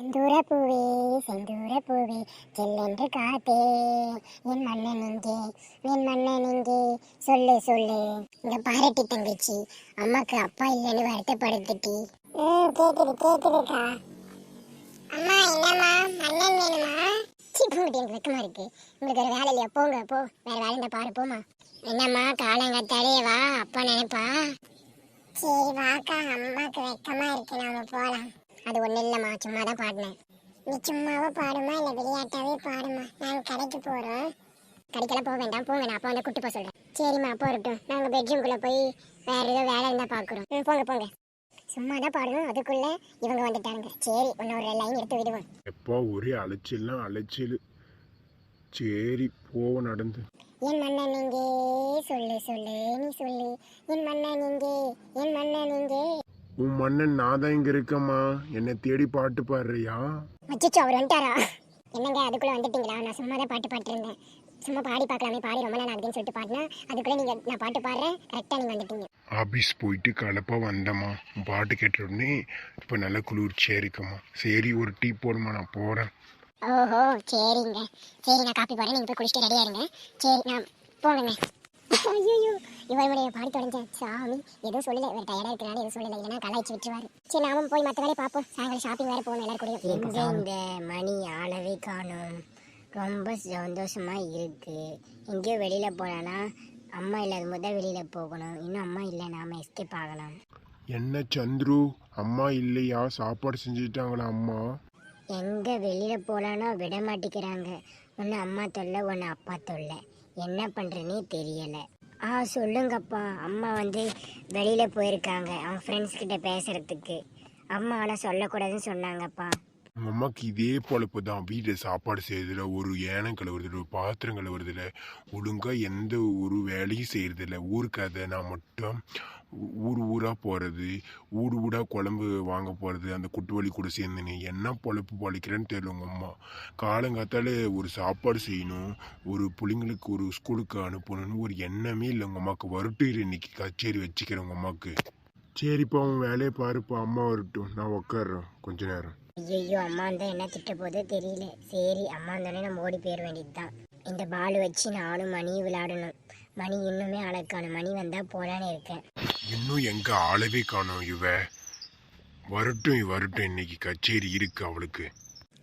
செந்தூர பூவே செந்தூர பூவே செல்லென்று காத்தே. என் மன்னன் இங்கே என் மன்னன் இங்கே. சொல்லு சொல்லு. இந்த பாரட்டி தங்கச்சி. அம்மாக்கு அப்பா இல்லைன்னு வருத்தப்படுத்துட்டி. கேக்குது கேக்குதுக்கா. அம்மா என்னம்மா? மன்னன் வேணுமா? சி போங்கட்டி எனக்கு வெக்கமா இருக்கு. உங்களுக்கு ஒரு வேலை இல்லையா? போங்க போ. வேற வேலை இருந்தா பாரு போமா என்னம்மா காலங்கத்தாலே வா அப்பா நினைப்பா? சரி வாக்கா. அம்மாக்கு வெக்கமா இருக்கு. நாம போலாம். அது ஒண்ணு இல்லம்மா சும்மா தான் பாடினேன். நீ சும்மாவா பாடுமா இல்ல விளையாட்டாவே பாடுமா? நாங்க கடைக்கு போறோம். கடைக்கெல்லாம் போக வேண்டாம் போங்க நான் அப்பா வந்து கூட்டு போக சொல்றேன். சரிம்மா போறட்டும் நாங்க பெட்ரூம்குள்ள போய் வேற ஏதோ வேலை இருந்தா பாக்குறோம். ம், போங்க போங்க. சும்மா தான் பாடணும் அதுக்குள்ள இவங்க வந்துட்டாங்க சரி இன்னொரு லைன் எடுத்து விடுவோம். எப்பா ஒரே அலைச்சல்னா அலைச்சல். சரி போவோம் நடந்து. என் மன்னன் இங்கே. சொல்லு சொல்லு நீ சொல்லு. என் மன்னன் இங்கே. என் மன்னன் இங்கே. உன் மன்னன் நான் தான் இங்க இருக்கம்மா. என்னை தேடி பாட்டு பாடுறியா? அச்சச்சோ அவர் வந்துட்டாரா? என்னங்க அதுக்குள்ள வந்துட்டீங்களா? நான் சும்மா தான் பாட்டு பாட்டுருந்தேன் சும்மா பாடி பார்க்கலாமே பாடி ரொம்ப நாள் ஆகுதுன்னு சொல்லிட்டு பாடினா அதுக்குள்ள நீங்க நான் பாட்டு பாடுறேன் கரெக்டா நீங்க வந்துட்டீங்க. ஆபீஸ் போயிட்டு கலப்பா வந்தம்மா. பாட்டு கேட்ட உடனே இப்போ நல்ல குளிர்ச்சியா இருக்கம்மா. சரி ஒரு டீ போடுமா நான் போறேன். ஓஹோ சரிங்க. சரி நான் காப்பி போடுறேன். நீங்க போய் குடிச்சிட்டு ரெடியா இருங்க. சரி நான் போங்கங்க. ஐயோ இவருடைய பாடி தொடஞ்சேன் சாமி எதுவும் சொல்லல. இவர் டயர்டா இருக்கிறனால எதுவும் சொல்லல. இல்லைன்னா கலாய்ச்சி விட்டுருவாரு. சரி நாமும் போய் மற்ற வேலையை பார்ப்போம். சாயங்காலம் ஷாப்பிங் வேற போகணும் எல்லாரும் கூட எங்க இந்த மணி ஆளவே காணும். ரொம்ப சந்தோஷமா இருக்கு. எங்கேயோ வெளியில போனானா அம்மா இல்லாத போது தான் வெளியில போகணும். இன்னும் அம்மா இல்லை நாம எஸ்கேப் ஆகலாம் என்ன சந்துரு? அம்மா இல்லையா? சாப்பாடு செஞ்சுட்டாங்களா அம்மா? எங்க வெளியில போலானோ விட மாட்டேங்கிறாங்க. ஒன்று அம்மா தொல்லை ஒன்று அப்பா தொல்லை. என்ன பண்ணுறேன்னே தெரியல. ஆ சொல்லுங்கப்பா. அம்மா வந்து வெளியில் போயிருக்காங்க. அவங்க ஃப்ரெண்ட்ஸ் கிட்ட பேசுறதுக்கு. அம்மா ஆனால் சொல்லக்கூடாதுன்னு சொன்னாங்கப்பா. உங்க அம்மாவுக்கு இதே பொழப்பு தான் வீட்டில் சாப்பாடு செய்யறதில்ல ஒரு ஏனம் கழுவுறதில்ல ஒரு பாத்திரம் கழுவுறதில்ல ஒழுங்காக எந்த ஒரு வேலையும் செய்கிறதில்ல ஊருக்கு அதை நான் மட்டும் ஊர் ஊராக போகிறது ஊடு ஊடாக குழம்பு வாங்க போகிறது அந்த குட்டு வழி கூட சேர்ந்துன்னு என்ன பொழப்பு பொழைக்கிறேன்னு தெரியல உங்கள் அம்மா. காலங்காத்தால ஒரு சாப்பாடு செய்யணும் ஒரு பிள்ளைங்களுக்கு ஒரு ஸ்கூலுக்கு அனுப்பணும்னு ஒரு எண்ணமே இல்லை உங்கள் அம்மாவுக்கு வரட்டும் இன்னைக்கு கச்சேரி வச்சுக்கிறேன் உங்கள் அம்மாவுக்கு சரிப்பா உன் வேலையை பாருப்பா அம்மா வரட்டும். நான் உட்காடுறேன் கொஞ்ச நேரம். ஐயோ அம்மா இருந்தா என்ன திட்ட போதோ தெரியல. சரி அம்மா இருந்தானே நம்ம ஓடி போயிட வேண்டியது தான் இந்த பால் வச்சு நானும் மணியும் விளையாடணும். மணி இன்னுமே அழகான மணி வந்தா போலான்னு இருக்கேன். இன்னும் எங்க ஆளவே காணோம் இவ. வரட்டும் வரட்டும். இன்னைக்கு கச்சேரி இருக்கு அவளுக்கு.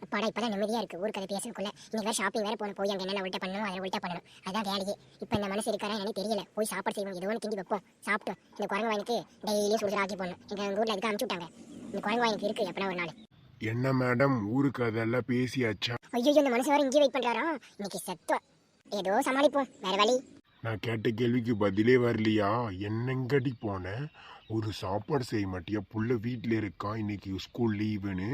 அப்பாடா இப்பதான் நிம்மதியா இருக்கு. ஊர் கதை பேசுறதுக்குள்ள இன்னைக்கு வேற ஷாப்பிங் வேற போகணும். போய் அங்க என்னென்ன உள்ட்ட பண்ணணும் அதை உள்ட்ட பண்ணணும். அதான் வேலையே. இப்ப இந்த மனசு இருக்காரா எனக்கு தெரியல. போய் சாப்பாடு செய்வோம் ஏதோ ஒன்று கிண்டி வைப்போம். சாப்பிட்டோம். இந்த குரங்கு வாய்க்கு டெய்லியும் சுடுதல் ஆக்கி போடணும். எங்க எங்க ஊர்ல அதுக்கு அனுப்பிச்சு விட்டாங்க. இந்த குரங்கு வாய்க்கு இருக்கு எப்பனா ஒரு நாள். என்ன மேடம் ஊருக்கு அதெல்லாம் பேசியாச்சா? ஐயோ இந்த மனுஷன் வேற இங்கே வெயிட் பண்றாரா? இன்னைக்கு செத்தோம் ஏதோ சமாளிப்போம். வேற வழி. நான் கேட்ட கேள்விக்கு பதிலே வரலையா? என்னங்கடி போனேன் ஒரு சாப்பாடு செய்ய மாட்டியா? புள்ள வீட்டில் இருக்கான் இன்னைக்கு ஸ்கூல் லீவுன்னு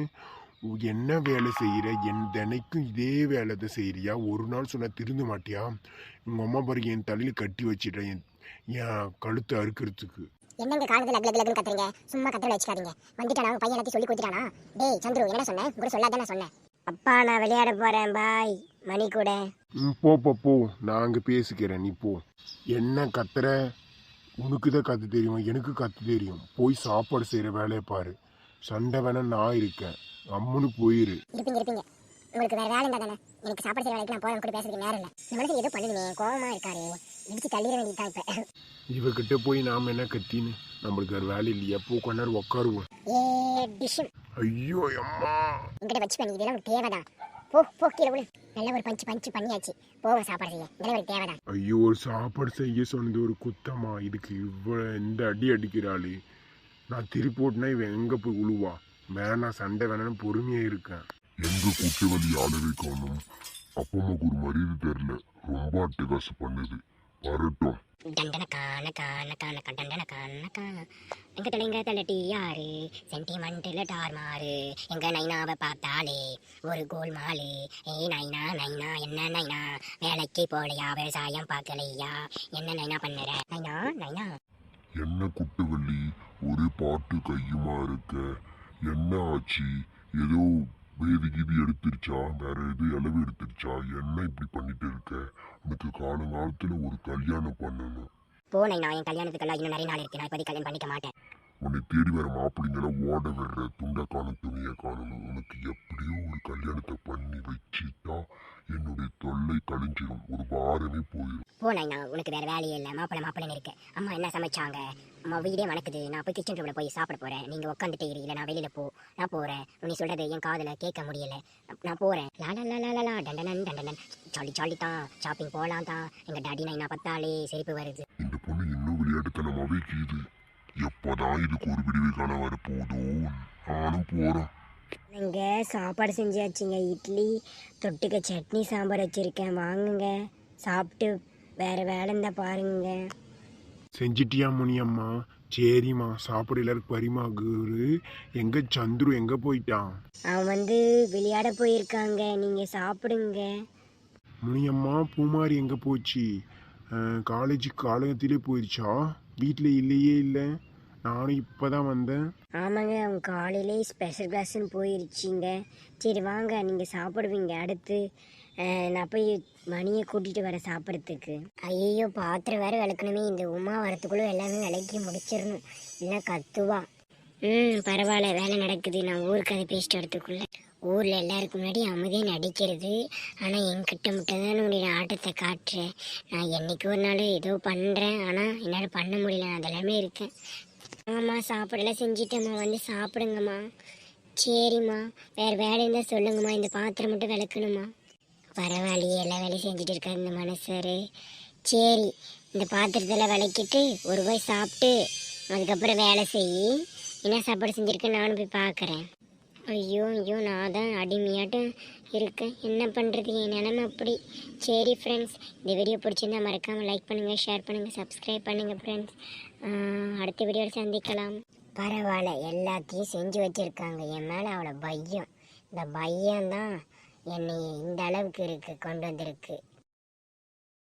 என்ன வேலை செய்கிற என் தினைக்கும் இதே வேலை தான் செய்கிறியா ஒரு நாள் சொன்னா திருந்த மாட்டியா? உங்கள் அம்மா பாரு என் தலையில் கட்டி வச்சிட்டேன் என் என் கழுத்தை அறுக்கிறதுக்கு. என்னங்க காலத்துல லக் லக் லக்னு கத்துறீங்க? சும்மா கத்துறல வச்சுக்காதீங்க. வந்துட்டானா? உங்க பையன் எல்லாத்தையும் சொல்லி கொடுத்துட்டானா? டேய் சந்துரு என்ன சொன்னேன் கூட சொல்லாதானே சொன்னேன் அப்பா நான் விளையாட போறேன். பாய். மணி கூட. ம் போ போ போ. நான் அங்கே பேசிக்கிறேன். நீ போ. என்ன கத்துற? உனக்கு தான் கத்து தெரியும். எனக்கு கத்து தெரியும். போய் சாப்பாடு செய்கிற வேலையை பாரு. சண்டை வேணா நான் இருக்கேன். அம்முன்னு போயிரு. இருப்பீங்க இருப்பீங்க. உங்களுக்கு வேற வேலை இருந்தா தானே எனக்கு சாப்பாடு செய்ய வேலைக்கு நான் போய் கூட பேசுறதுக்கு நேரம் இல்லை. இந்த மனுஷன் ஏதோ பண்ணுதுங்க கோவமா இருக்காரு. இடிச்சு தள்ளிட வேண்டியதுதான் இப்ப. இவகிட்ட போய் நாம் என்ன கத்தின்னு? நம்மளுக்கு வேறு வேலை இல்லையா போ கொஞ்ச நேரம் உட்காருவோம் ஏ டிஷ்ஷும் ஐயோ அம்மா. எங்கிட்ட வச்சு பண்ணி இதெல்லாம் தேவைதான். போ போ கீழே விழு. நல்ல ஒரு பஞ்சு பஞ்சு பண்ணியாச்சு. போவோம் சாப்பாடு செய்ய. இதெல்லாம் ஒரு தேவைதான். ஐயோ ஒரு சாப்பாடு செய்ய சொன்னது ஒரு குத்தமா? இதுக்கு இவ்வளோ இந்த அடி அடிக்கிறாளே? நான் திருப்பி ஓட்டினா இவன் எங்கே போய் உழுவா? வேணாம் சண்டை வேணாம்னு பொறுமையாக இருக்கேன். எங்க வலி ஆளவே காணும் அப்பா அம்மாக்கு ஒரு மரியாதை தெரியல. ரொம்ப அட்டகாசம் பண்ணுது. வரட்டும். டண்டன காண காண காண டண்டன காண காண எங்க தலைங்க தள்ளட்டி யாரு? சென்டிமெண்ட்ல டார் மாறு. எங்க நைனாவை பார்த்தாலே ஒரு கோல் மாலு. ஏய் நைனா நைனா என்ன நைனா? வேலைக்கு போலையா விவசாயம் பார்க்கலையா? என்ன நைனா பண்ணுற? நைனா நைனா. என்ன குட்டவள்ளி ஒரே பாட்டு கையுமா இருக்க? என்ன ஆச்சு? ஏதோ வேதி கீதி எடுத்துருச்சா? வேற எது இளவு எடுத்துருச்சா? என்ன இப்படி பண்ணிட்டு இருக்க? உனக்கு காலங்காலத்துல ஒரு கல்யாணம் பண்ணணும். போனேன் நான் என் கல்யாணத்துக்கெல்லாம் இன்னும் நிறைய நாள் இருக்கு. நான் இப்போதைக்கு கல்யாணம் பண்ணிக்க மாட்டேன். உன்னை தேடி வர மாப்பிள்ளைங்கள ஓட விடுற துண்டை காணும் துணியை காணணும் உனக்கு எப்படியோ ஒரு கல்யாணத்தை பண்ணி வச்சுட்டா எப்படி குறைஞ்சிரும் ஒரு வாரமே போயிடும் போ நைனா உனக்கு வேற வேலையே இல்லை. மாப்பிள மாப்பிள்ளைன்னு இருக்கு. அம்மா என்ன சமைச்சாங்க? அம்மா வீடே மணக்குது நான் போய் கிச்சன் ரூம்ல போய் சாப்பிட போறேன். நீங்க உட்காந்துட்டு இல்லை நான் வெளியில போ நான் போறேன். நீ சொல்றது என் காதுல கேட்க முடியல. நான் போறேன். லா லா லா லா லா லா டண்டனன் டண்டனன் ஜாலி ஜாலி தான். ஷாப்பிங் போகலாம் தான். எங்க டாடி நைனா பார்த்தாலே சிரிப்பு வருது. இந்த பொண்ணு இன்னும் விளையாட்டுத்தனமாவே கீது. எப்பதான் இதுக்கு ஒரு விடிவு காண வரப்போதோ நானும் போறேன் இங்க சாப்பாடு செஞ்சாச்சுங்க. இட்லி தொட்டுக்க சட்னி சாம்பார் வச்சிருக்கேன். வாங்குங்க. சாப்பிட்டு வேற வேலை இருந்தா பாருங்க. செஞ்சிட்டியா முனியம்மா? சரிம்மா. சாப்பாடு எல்லாருக்கும் பரிமாகுரு எங்க சந்துரு எங்க போயிட்டான்? அவன் வந்து விளையாட போயிருக்காங்க. நீங்க சாப்பிடுங்க. முனியம்மா பூமாரி எங்க போச்சு? காலேஜ் காலகத்திலே போயிடுச்சா வீட்டில் இல்லையே இல்லை. நானும் இப்பதான் வந்தேன். ஆமாங்க அவங்க காலையிலே ஸ்பெஷல் கிளாஸ்ன்னு போயிருச்சிங்க. சரி வாங்க நீங்கள் சாப்பிடுவீங்க. அடுத்து அஹ், நான் போய் மணியை கூட்டிகிட்டு வரேன் சாப்பிட்றதுக்கு. ஐயோ பாத்திரம் வேற விளக்கணுமே. இந்த உமா வரத்துக்குள்ளே எல்லாமே விளக்கி முடிச்சிடணும். இல்லை கத்துவா. ம் பரவாயில்ல. வேலை நடக்குது. நான் ஊருக்கு அதை பேசிட்டு வரத்துக்குள்ள ஊரில் எல்லாருக்கும் முன்னாடி அமுதே நடிக்கிறது. ஆனால் என்கிட்ட மட்டும் தான் உன்னுடைய ஆட்டத்தை காட்டுறேன். நான் என்னைக்கு ஒரு நாள் ஏதோ பண்ணுறேன் ஆனால் என்னால் பண்ண முடியல. நான் அதெல்லாமே இருக்கேன். ஆமாம் சாப்பாடெல்லாம் செஞ்சிட்டேம்மா. வந்து சாப்பிடுங்கம்மா. சரிம்மா. வேறு வேலை இருந்தால் சொல்லுங்கம்மா. இந்த பாத்திரம் மட்டும் விளக்கணுமா பரவாயில்லையே எல்லா வேலையும் செஞ்சுட்டு இருக்காரு இந்த மனசரு சரி இந்த பாத்திரத்தெல்லாம் விளக்கிட்டு ஒரு போய் சாப்பிட்டு அதுக்கப்புறம் வேலை செய். என்ன சாப்பாடு செஞ்சுருக்கேன் நானும் போய் பார்க்குறேன் ஐயோ ஐயோ நான் தான் அடிமையாட்டும். இருக்கேன் என்ன பண்ணுறது என் நிலமை அப்படி. சரி ஃப்ரெண்ட்ஸ் இந்த வீடியோ பிடிச்சிருந்தா மறக்காமல் லைக் பண்ணுங்கள் ஷேர் பண்ணுங்கள் சப்ஸ்கிரைப் பண்ணுங்கள் ஃப்ரெண்ட்ஸ் அடுத்த வீடியோவில் சந்திக்கலாம். பரவாயில்ல. எல்லாத்தையும் செஞ்சு வச்சுருக்காங்க. என் மேலே அவ்வளோ பையம். இந்த பையம்தான் என்னை இந்த அளவுக்கு இருக்குது கொண்டு வந்திருக்கு.